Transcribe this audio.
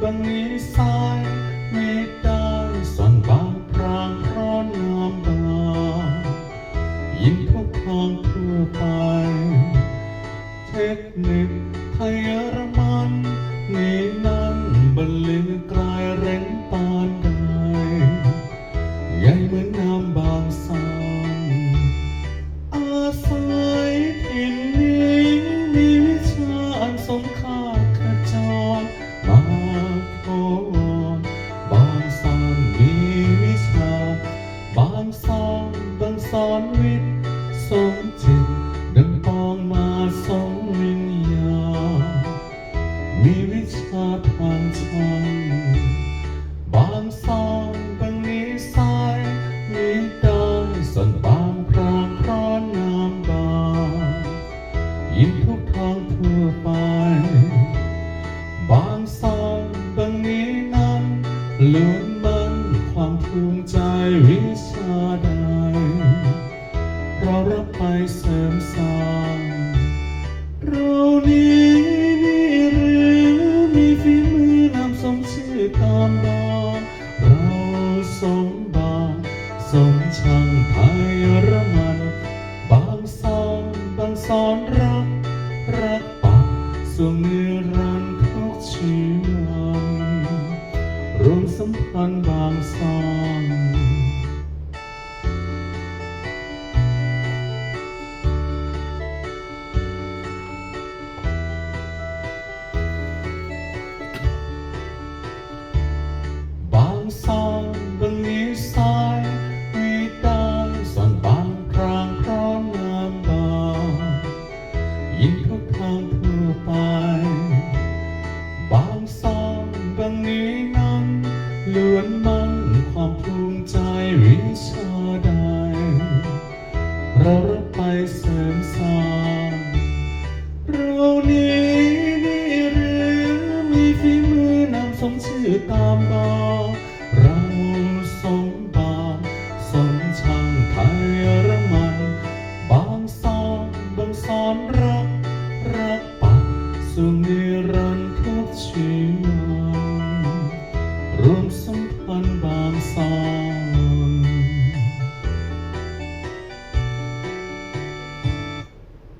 บังนี้สเมตได้สั่นบางพรางร้อนน้ำตายิ้มทุกทางทั่วไป เทคนิคไทยรมันนี้นั้นบรรลือกลา วิตสมจิต ดังปองมาสอมวิญญามีวิชาทางชังบางซอนบางนี้สายมีได้ส่วนบางพรางพร้อนงามบางยิ้มทุกทางเพื่อไป บางซอนบางนี้นั้นเล้วนมันความภูมิใจวิชา สมช่างไทยรมัน บางซอนบางสอนรัก รักปักส่วนนิรันดร์ทุกชีวันรวมสัมพันธ์บางซอน ชาใดเรารับไปเสริมสร้างเรานี้นี่หรือมีฝีมือนำสมชื่อตามบา